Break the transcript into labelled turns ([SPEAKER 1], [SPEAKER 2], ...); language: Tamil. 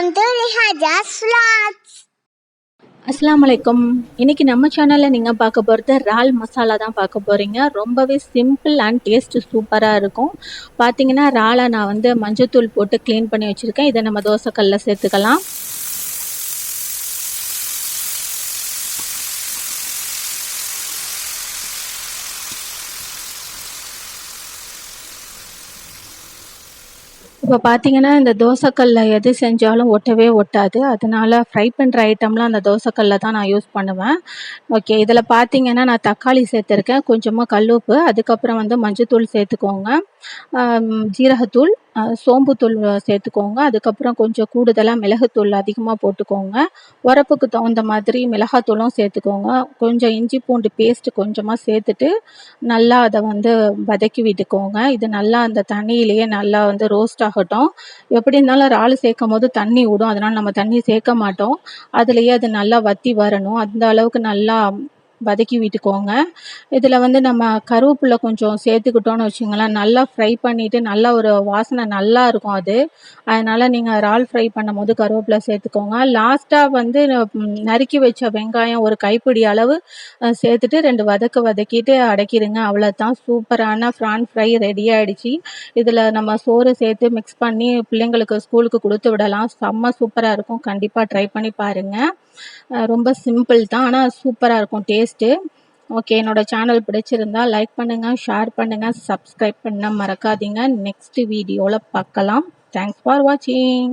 [SPEAKER 1] வெல்கம் டு ரிஹாஜாஸ் vlogs
[SPEAKER 2] இன்னைக்கு நம்ம சேனலில் நீங்கள் பார்க்க போகிறது இறால் மசாலா தான் பார்க்க போகிறீங்க ரொம்பவே சிம்பிள் அண்ட் டேஸ்ட் சூப்பராக இருக்கும். பார்த்தீங்கன்னா ராலை நான் வந்து மஞ்சத்தூள் போட்டு க்ளீன் பண்ணி வச்சுருக்கேன். இதை நம்ம தோசைக்கல்லில் சேர்த்துக்கலாம். இப்போ பார்த்தீங்கன்னா இந்த தோசைக்கல்ல எது செஞ்சாலும் ஒட்டவே ஒட்டாது. அதனால ஃப்ரை பண்ணுற ஐட்டம்லாம் அந்த தோசைக்கல்ல தான் நான் யூஸ் பண்ணுவேன். ஓகே இதில் பார்த்தீங்கன்னா நான் தக்காளி சேர்த்துருக்கேன். கொஞ்சமாக கல்லுப்பு அதுக்கப்புறம் வந்து மஞ்சத்தூள் சேர்த்துக்கோங்க. ஜீரகத்தூள் சோம்புத்தூள் சேர்த்துக்கோங்க. அதுக்கப்புறம் கொஞ்சம் கூடுதலாக மிளகுத்தூள் அதிகமாக போட்டுக்கோங்க. உரப்புக்கு தகுந்த மாதிரி மிளகாத்தூளும் சேர்த்துக்கோங்க. கொஞ்சம் இஞ்சி பூண்டு பேஸ்ட்டு கொஞ்சமாக சேர்த்துட்டு நல்லா அதை வந்து வதக்கி விட்டுக்கோங்க. இது நல்லா அந்த தண்ணியிலேயே நல்லா வந்து ரோஸ்ட் ஆகட்டும். எப்படி இருந்தாலும் இறால் சேர்க்கும் போது தண்ணி விடும். அதனால் நம்ம தண்ணி சேர்க்க மாட்டோம். அதுலேயே அது நல்லா வற்றி வரணும். அந்த அளவுக்கு நல்லா வதக்கி விட்டுக்கோங்க. இதில் வந்து நம்ம கருவேப்பிலை கொஞ்சம் சேர்த்துக்கிட்டோன்னு வச்சுங்களேன் நல்லா ஃப்ரை பண்ணிவிட்டு நல்லா ஒரு வாசனை நல்லா இருக்கும் அது. அதனால் நீங்கள் இறால் ஃப்ரை பண்ணும்போது கருவேப்பிலை சேர்த்துக்கோங்க. லாஸ்ட்டாக வந்து நறுக்கி வச்ச வெங்காயம் ஒரு கைப்பிடி அளவு சேர்த்துட்டு ரெண்டு வதக்க வதக்கிட்டு அடக்கிடுங்க அவ்வளோதான் சூப்பரான ஃப்ரான் ஃப்ரை ரெடி ஆகிடுச்சி இதில் நம்ம சோறு சேர்த்து மிக்ஸ் பண்ணி பிள்ளைங்களுக்கு ஸ்கூலுக்கு கொடுத்து விடலாம். செம்ம சூப்பராக இருக்கும். கண்டிப்பாக ட்ரை பண்ணி பாருங்கள் ரொம்ப சிம்பிள் தான். ஆனால் சூப்பராக இருக்கும். டேஸ்ட் டேஸ்ட்டு ஓகே என்னோட சேனல் பிடிச்சிருந்தா லைக் பண்ணுங்கள் ஷேர் பண்ணுங்கள் சப்ஸ்கிரைப் பண்ண மறக்காதீங்க. நெக்ஸ்ட் வீடியோவில் பார்க்கலாம். தேங்க்ஸ் ஃபார் வாட்சிங்